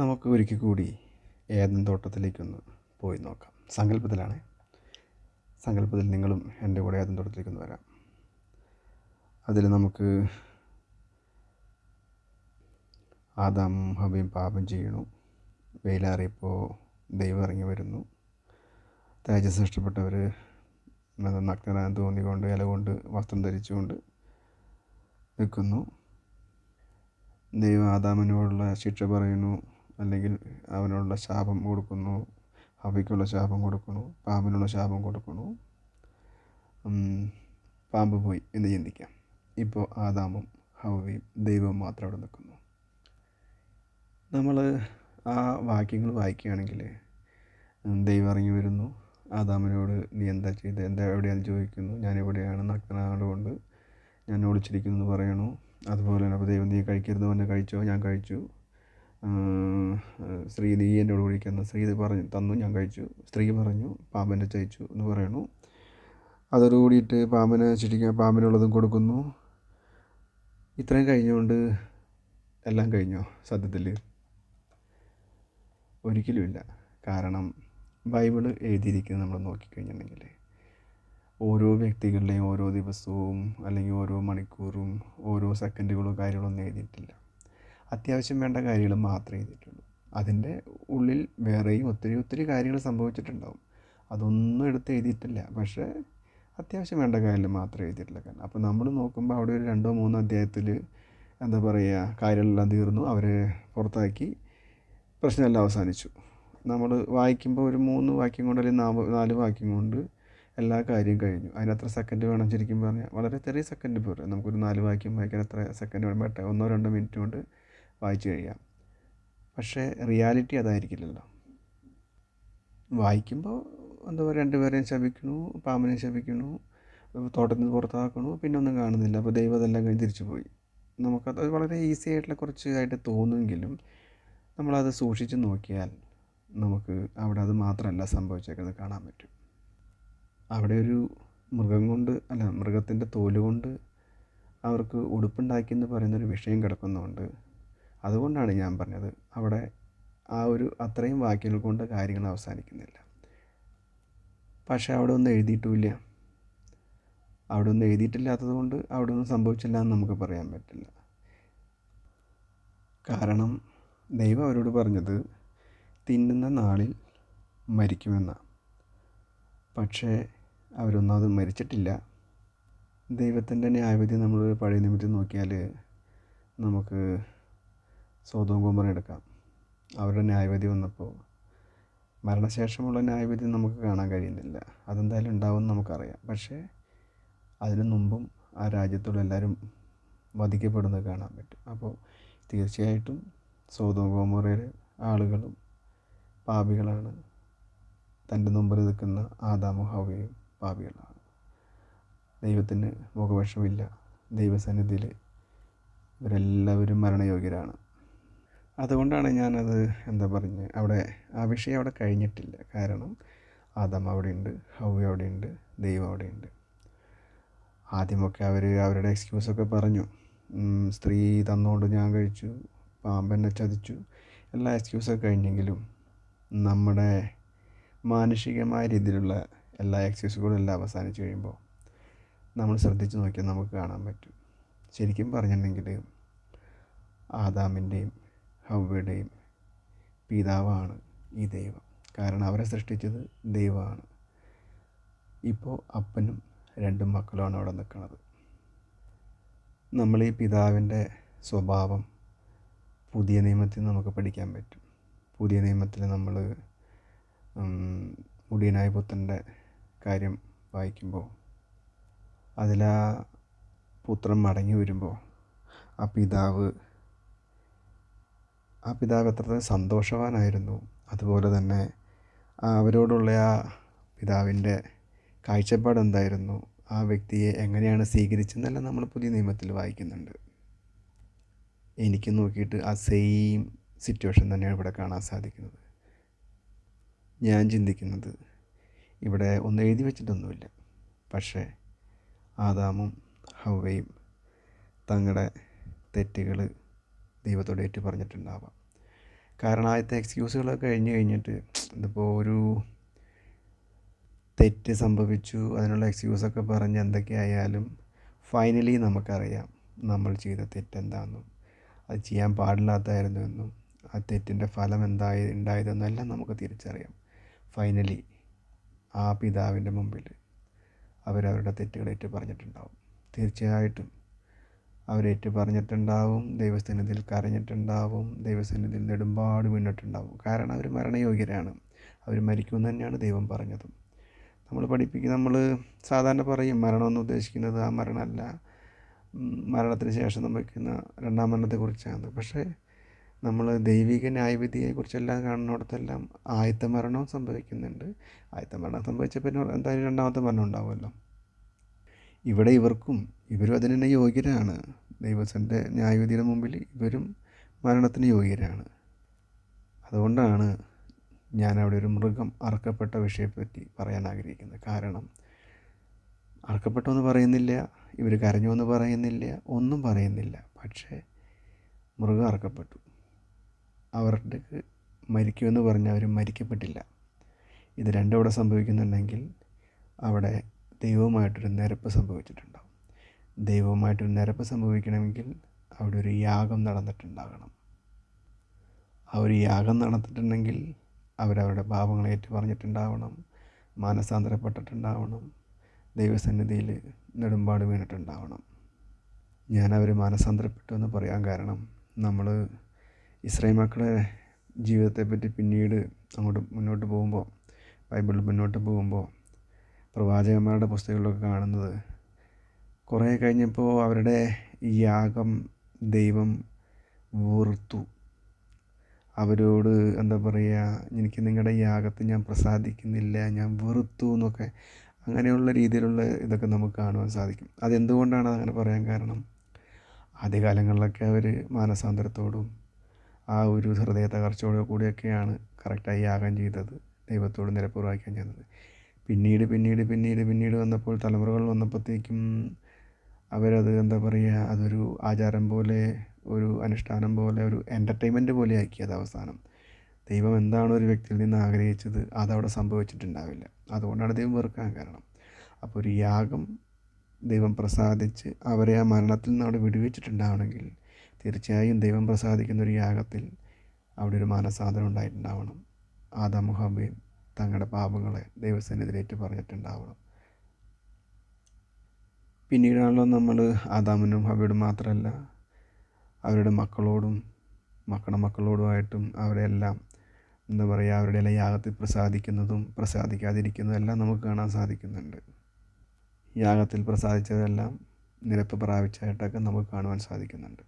നമുക്ക് ഒരിക്കൽ കൂടി ഏതൻ തോട്ടത്തിലേക്കൊന്ന് പോയി നോക്കാം. സങ്കല്പത്തിലാണ്. സങ്കല്പത്തിൽ നിങ്ങളും എന്റെ കൂടെ ഏദൻ തോട്ടത്തിലേക്കൊന്ന് വരാം. അതിൽ നമുക്ക് ആദാം ഹബയും പാപം ചെയ്യണു. വെയിലാറിയപ്പോൾ ദൈവം ഇറങ്ങി വരുന്നു. തേജസ് ഇഷ്ടപ്പെട്ടവർ നഗ്നരാൻ തോന്നിക്കൊണ്ട് ഇല കൊണ്ട് വസ്ത്രം ധരിച്ചുകൊണ്ട് നിൽക്കുന്നു. ദൈവം ആദാമിനോടുള്ള ശിക്ഷ പറയുന്നു. അല്ലെങ്കിൽ അവനുള്ള ശാപം കൊടുക്കുന്നു അവയ്ക്കുള്ള ശാപം കൊടുക്കുന്നു പാമ്പിനുള്ള ശാപം കൊടുക്കുന്നു. പാമ്പ് പോയി എന്ന് ചിന്തിക്കാം. ഇപ്പോൾ ആദാമും ഹവയും ദൈവവും മാത്രം അവിടെ നിൽക്കുന്നു. നമ്മൾ ആ വാക്യങ്ങൾ വായിക്കുകയാണെങ്കിൽ ദൈവം ഇറങ്ങി വരുന്നു. ആദാമിനോട് നീ എന്താ ചെയ്ത്? എന്താ എവിടെയാണ് ചോദിക്കുന്നു. ഞാൻ എവിടെയാണ്? നഗ്നാടുകൊണ്ട് ഞാൻ ഒളിച്ചിരിക്കുന്നു എന്ന് പറയണു. അതുപോലെ തന്നെ അപ്പോൾ ദൈവം നീ കഴിക്കരുത്. എന്നെ കഴിച്ചോ? ഞാൻ കഴിച്ചു. സ്ത്രീ നീ എന്നോട് വിളിക്കുന്ന. സ്ത്രീ പറഞ്ഞു തന്നു ഞാൻ കഴിച്ചു. സ്ത്രീ പറഞ്ഞു പാമ്പിനെ ചയിച്ചു എന്ന് പറയണു അതോട് കൂടിയിട്ട് പാമ്പിനെ ചിരിക്കാൻ പാമ്പിനുള്ളതും കൊടുക്കുന്നു. ഇത്രയും കഴിഞ്ഞുകൊണ്ട് എല്ലാം കഴിഞ്ഞോ സത്യത്തിൽ ഒരിക്കലുമില്ല കാരണം ബൈബിൾ എഴുതിയിരിക്കുന്നത് നമ്മൾ നോക്കിക്കഴിഞ്ഞിട്ടുണ്ടെങ്കിൽ ഓരോ വ്യക്തികളുടെയും ഓരോ ദിവസവും അല്ലെങ്കിൽ ഓരോ മണിക്കൂറും ഓരോ സെക്കൻഡുകളോ കാര്യങ്ങളൊന്നും എഴുതിയിട്ടില്ല. അത്യാവശ്യം വേണ്ട കാര്യങ്ങൾ മാത്രമേ എഴുതിയിട്ടുള്ളൂ. അതിന്റെ ഉള്ളിൽ വേറെയും ഒത്തിരി ഒത്തിരി കാര്യങ്ങൾ സംഭവിച്ചിട്ടുണ്ടാവും. അതൊന്നും എടുത്ത് എഴുതിയിട്ടില്ല. പക്ഷേ അത്യാവശ്യം വേണ്ട കാര്യങ്ങൾ മാത്രമേ എഴുതിയിട്ടുള്ള കാരണം അപ്പോൾ നമ്മൾ നോക്കുമ്പോൾ അവിടെ ഒരു രണ്ടോ മൂന്നോ അധ്യായത്തിൽ എന്താ പറയുക കാര്യങ്ങളെല്ലാം തീർന്നു. അവരെ പുറത്താക്കി പ്രശ്നമെല്ലാം അവസാനിച്ചു. നമ്മൾ വായിക്കുമ്പോൾ ഒരു മൂന്ന് വാക്യം കൊണ്ട് അല്ലെങ്കിൽ നാല് നാല് വാക്യം കൊണ്ട് എല്ലാ കാര്യവും കഴിഞ്ഞു. അതിനത്ര സെക്കൻഡ് വേണം ശരിക്കും പറഞ്ഞാൽ? വളരെ ചെറിയ സെക്കൻഡ് പോരെ. നമുക്കൊരു നാല് വാക്യം വായിക്കാൻ എത്ര സെക്കൻഡ് വേണം? ഒന്നോ രണ്ടോ മിനിറ്റ് കൊണ്ട് വായിച്ചു കഴിയാം. പക്ഷേ റിയാലിറ്റി അതായിരിക്കില്ലല്ലോ. വായിക്കുമ്പോൾ എന്താ പറയുക രണ്ടുപേരെയും ശപിക്കുന്നു പാമ്പിനെ ശപിക്കുന്നു തോട്ടത്തിൽ നിന്ന് പുറത്താക്കണു പിന്നെ ഒന്നും കാണുന്നില്ല. അപ്പോൾ ദൈവം അതെല്ലാം കഴിഞ്ഞ് തിരിച്ചു പോയി നമുക്കത് വളരെ ഈസി ആയിട്ടുള്ള കുറച്ച് ആയിട്ട് തോന്നുമെങ്കിലും നമ്മളത് സൂക്ഷിച്ച് നോക്കിയാൽ നമുക്ക് അവിടെ അത് മാത്രമല്ല സംഭവിച്ചേക്കുന്നത് കാണാൻ പറ്റും. അവിടെ ഒരു മൃഗം കൊണ്ട് അല്ല മൃഗത്തിന്റെ തോൽ കൊണ്ട് അവർക്ക് ഉടുപ്പുണ്ടാക്കി എന്ന് പറയുന്നൊരു വിഷയം കിടക്കുന്നതുകൊണ്ട് അതുകൊണ്ടാണ് ഞാൻ പറഞ്ഞത് അവിടെ ആ ഒരു അത്രയും വാക്യങ്ങൾ കൊണ്ട് കാര്യങ്ങൾ അവസാനിക്കുന്നില്ല. പക്ഷേ അവിടെ ഒന്നും എഴുതിയിട്ടുമില്ല. അവിടെ ഒന്നും എഴുതിയിട്ടില്ലാത്തത് കൊണ്ട് അവിടെ ഒന്നും സംഭവിച്ചില്ല എന്ന് നമുക്ക് പറയാൻ പറ്റില്ല. കാരണം ദൈവം അവരോട് പറഞ്ഞത് തിന്നുന്ന നാളിൽ മരിക്കുമെന്നാണ് പക്ഷേ അവരൊന്നും അത് മരിച്ചിട്ടില്ല. ദൈവത്തിന്റെ ന്യായവിധി നമ്മൾ പഴയ നിമിത്തം നോക്കിയാൽ നമുക്ക് സ്വതവും കുമ്പറ എടുക്കാം. അവരുടെ ന്യായവിധി വന്നപ്പോൾ മരണശേഷമുള്ള ന്യായവിധി നമുക്ക് കാണാൻ കഴിയുന്നില്ല. അതെന്തായാലും ഉണ്ടാവും നമുക്കറിയാം. പക്ഷേ അതിനു മുമ്പും ആ രാജ്യത്തുള്ള എല്ലാവരും വധിക്കപ്പെടുന്നത് കാണാൻ പറ്റും. അപ്പോൾ തീർച്ചയായിട്ടും സ്വതവും കുമ്പറയുടെ ആളുകളും പാപികളാണ്. തന്റെ മുമ്പിൽ നിൽക്കുന്ന ആദാമു ഹവയും പാപികളാണ്. ദൈവത്തിന് മുഖപക്ഷമില്ല. ദൈവസന്നിധിയിൽ ഇവരെല്ലാവരും മരണയോഗ്യരാണ്. അതുകൊണ്ടാണ് ഞാനത് എന്താ പറഞ്ഞ് അവിടെ ആ വിഷയം അവിടെ കഴിഞ്ഞിട്ടില്ല. കാരണം ആദം അവിടെയുണ്ട് അവിടെ അവിടെയുണ്ട് ദൈവം അവിടെയുണ്ട്. ആദ്യമൊക്കെ അവർ അവരുടെ എക്സ്ക്യൂസൊക്കെ പറഞ്ഞു. സ്ത്രീ തന്നുകൊണ്ട് ഞാൻ കഴിച്ചു പാമ്പെന്നെ ചതിച്ചു എല്ലാ എക്സ്ക്യൂസൊക്കെ കഴിഞ്ഞെങ്കിലും നമ്മുടെ മാനുഷികമായ രീതിയിലുള്ള എല്ലാ എക്സ്ക്യൂസുകളും എല്ലാം അവസാനിച്ച് കഴിയുമ്പോൾ നമ്മൾ ശ്രദ്ധിച്ച് നോക്കിയാൽ നമുക്ക് കാണാൻ പറ്റും. ശരിക്കും പറഞ്ഞിട്ടുണ്ടെങ്കിൽ ആദാമിന്റെയും ഹവ്വയുടെയും പിതാവാണ് ഈ ദൈവം. കാരണം അവരെ സൃഷ്ടിച്ചത് ദൈവമാണ്. ഇപ്പോൾ അപ്പനും രണ്ടും മക്കളുമാണ് അവിടെ നിൽക്കുന്നത്. നമ്മൾ ഈ പിതാവിന്റെ സ്വഭാവം പുതിയ നിയമത്തിൽ നമുക്ക് പഠിക്കാൻ പറ്റും. പുതിയ നിയമത്തിൽ നമ്മൾ മുടിയനായ പുത്രന്റെ കാര്യം വായിക്കുമ്പോൾ അതിലാ പുത്രൻ മടങ്ങി വരുമ്പോൾ ആ പിതാവ് ആ പിതാവ് എത്രത്തോളം സന്തോഷവാനായിരുന്നു. അതുപോലെ തന്നെ അവരോടുള്ള ആ പിതാവിന്റെ കാഴ്ചപ്പാട് എന്തായിരുന്നു? ആ വ്യക്തിയെ എങ്ങനെയാണ് സ്വീകരിച്ചതെന്നെല്ലാം നമ്മൾ പുതിയ നിയമത്തിൽ വായിക്കുന്നുണ്ട്. എനിക്ക് നോക്കിയിട്ട് ആ സെയിം സിറ്റുവേഷൻ തന്നെയാണ് ഇവിടെ കാണാൻ സാധിക്കുന്നത്. ഞാൻ ചിന്തിക്കുന്നത് ഇവിടെ ഒന്നും എഴുതി വെച്ചിട്ടൊന്നുമില്ല. പക്ഷേ ആദാമും ഹവയും തങ്ങളുടെ തെറ്റുകൾ ദൈവത്തോട് ഏറ്റു പറഞ്ഞിട്ടുണ്ടാവാം കാരണം ആദ്യത്തെ എക്സ്ക്യൂസുകളൊക്കെ കഴിഞ്ഞ് കഴിഞ്ഞിട്ട് ഇതിപ്പോൾ ഒരു തെറ്റ് സംഭവിച്ചു അതിനുള്ള എക്സ്ക്യൂസൊക്കെ പറഞ്ഞ് എന്തൊക്കെയായാലും ഫൈനലി നമുക്കറിയാം നമ്മൾ ചെയ്ത തെറ്റെന്താണെന്നും അത് ചെയ്യാൻ പാടില്ലാത്തായിരുന്നു എന്നും ആ തെറ്റിന്റെ ഫലം എന്തായി ഉണ്ടായതെന്നും എല്ലാം നമുക്ക് തിരിച്ചറിയാം. ഫൈനലി ആ പിതാവിന്റെ മുമ്പിൽ അവരവരുടെ തെറ്റുകളേറ്റ് പറഞ്ഞിട്ടുണ്ടാവും. തീർച്ചയായിട്ടും അവരേറ്റ് പറഞ്ഞിട്ടുണ്ടാവും ദൈവസന്നിധിയിൽ കരഞ്ഞിട്ടുണ്ടാവും ദൈവസന്നിധിയിൽ നെടുമ്പാട് വീണിട്ടുണ്ടാവും. കാരണം അവർ മരണയോഗ്യരാണ്. അവർ മരിക്കുമെന്ന് തന്നെയാണ് ദൈവം പറഞ്ഞത്. നമ്മൾ പഠിപ്പിക്കുക നമ്മൾ സാധാരണ പറയും മരണമെന്ന് ഉദ്ദേശിക്കുന്നത് ആ മരണമല്ല. മരണത്തിന് ശേഷം സംഭവിക്കുന്ന രണ്ടാം മരണത്തെക്കുറിച്ചാണ്. പക്ഷേ നമ്മൾ ദൈവിക ന്യായവിധിയെക്കുറിച്ചെല്ലാം കാണുന്നിടത്തെല്ലാം ആദ്യത്തെ മരണവും സംഭവിക്കുന്നുണ്ട്. ആദ്യത്തെ മരണം സംഭവിച്ച പിന്നെ എന്തായാലും രണ്ടാമത്തെ മരണം ഉണ്ടാവുമല്ലോ. ഇവിടെ ഇവർക്കും ഇവരും അതിന് തന്നെ യോഗ്യരാണ്. ദൈവത്തിന്റെ ന്യായവിധിയുടെ മുമ്പിൽ ഇവരും മരണത്തിന് യോഗ്യരാണ്. അതുകൊണ്ടാണ് ഞാൻ അവിടെ ഒരു മൃഗം അറക്കപ്പെട്ട വിഷയത്തെപ്പറ്റി പറയാൻ ആഗ്രഹിക്കുന്നത്. കാരണം അറക്കപ്പെട്ടെന്ന് പറയുന്നില്ല ഇവർ കരഞ്ഞു എന്ന് പറയുന്നില്ല ഒന്നും പറയുന്നില്ല. പക്ഷേ മൃഗം അറക്കപ്പെട്ടു. അവരുടെ മരിക്കുമെന്ന് പറഞ്ഞാൽ അവർ മരിക്കപ്പെട്ടില്ല. ഇത് രണ്ടും അവിടെ സംഭവിക്കുന്നുണ്ടെങ്കിൽ അവിടെ ദൈവവുമായിട്ടൊരു നിരപ്പ് സംഭവിച്ചിട്ടുണ്ടാവും. ദൈവവുമായിട്ടൊരു നിരപ്പ് സംഭവിക്കണമെങ്കിൽ അവിടെ ഒരു യാഗം നടന്നിട്ടുണ്ടാകണം. ആ ഒരു യാഗം നടന്നിട്ടുണ്ടെങ്കിൽ അവരവരുടെ പാപങ്ങൾ ഏറ്റു പറഞ്ഞിട്ടുണ്ടാവണം മാനസാന്തരപ്പെട്ടിട്ടുണ്ടാവണം ദൈവസന്നിധിയിൽ നെടുമ്പാട് വീണിട്ടുണ്ടാവണം. ഞാൻ മാനസാന്തരപ്പെട്ടു എന്ന് പറയാൻ കാരണം നമ്മൾ ഇസ്രായേൽ മക്കളുടെ ജീവിതത്തെപ്പറ്റി പിന്നീട് അങ്ങോട്ട് മുന്നോട്ട് പോകുമ്പോൾ ബൈബിളിൽ മുന്നോട്ട് പോകുമ്പോൾ പ്രവാചകന്മാരുടെ പുസ്തകങ്ങളിലൊക്കെ കാണുന്നത് കുറേ കഴിഞ്ഞപ്പോൾ അവരുടെ യാഗം ദൈവം വെറുത്തു. അവരോട് എന്താ പറയുക എനിക്ക് നിങ്ങളുടെ യാഗത്തെ ഞാൻ പ്രസാദിക്കുന്നില്ല ഞാൻ വെറുത്തു എന്നൊക്കെ അങ്ങനെയുള്ള രീതിയിലുള്ള ഇതൊക്കെ നമുക്ക് കാണുവാൻ സാധിക്കും. അതെന്തുകൊണ്ടാണ് അങ്ങനെ പറയാൻ കാരണം? ആദ്യകാലങ്ങളിലൊക്കെ അവർ മാനസാന്തരത്തോടും ആ ഒരു ഹൃദയ തകർച്ചയോടെ കൂടിയൊക്കെയാണ് കറക്റ്റായി യാഗം ചെയ്തത് ദൈവത്തോട് നിരപ്പുറവാക്കാൻ ചെയ്യുന്നത് പിന്നീട് പിന്നീട് പിന്നീട് പിന്നീട് വന്നപ്പോൾ തലമുറകൾ വന്നപ്പോഴത്തേക്കും അവരത് എന്താ പറയുക അതൊരു ആചാരം പോലെ ഒരു അനുഷ്ഠാനം പോലെ ഒരു എന്റർടൈൻമെന്റ് പോലെ ആക്കിയത് അവസാനം. ദൈവം എന്താണ് ഒരു വ്യക്തിയിൽ നിന്ന് ആഗ്രഹിച്ചത് അതവിടെ സംഭവിച്ചിട്ടുണ്ടാവില്ല. അതുകൊണ്ടാണ് ദൈവം വെറുക്കാൻ കാരണം. അപ്പോൾ ഒരു യാഗം ദൈവം പ്രസാദിച്ച് അവരെ ആ മരണത്തിൽ നിന്ന് അവിടെ വിടുവിച്ചിട്ടുണ്ടാവണമെങ്കിൽ തീർച്ചയായും ദൈവം പ്രസാദിക്കുന്ന ഒരു യാഗത്തിൽ അവിടെ ഒരു മാനസാന്തരം ഉണ്ടായിട്ടുണ്ടാവണം. ഹബയും തങ്ങളുടെ പാപങ്ങളെ ദൈവസന്നിധിയിലേറ്റ് പറഞ്ഞിട്ടുണ്ടാവണം പിന്നീടാണല്ലോ നമ്മൾ ആദാമിനും ഹബയോടും മാത്രമല്ല അവരുടെ മക്കളോടും മക്കളുടെ മക്കളോടുമായിട്ടും അവരെല്ലാം എന്താ പറയുക അവരുടെ എല്ലാം യാഗത്തിൽ പ്രസാദിക്കുന്നതും പ്രസാദിക്കാതിരിക്കുന്നതും എല്ലാം നമുക്ക് കാണാൻ സാധിക്കുന്നുണ്ട്. യാഗത്തിൽ പ്രസാദിച്ചതെല്ലാം നിരപ്പ് പ്രാപിച്ചതായിട്ടൊക്കെ നമുക്ക് കാണുവാൻ സാധിക്കുന്നുണ്ട്.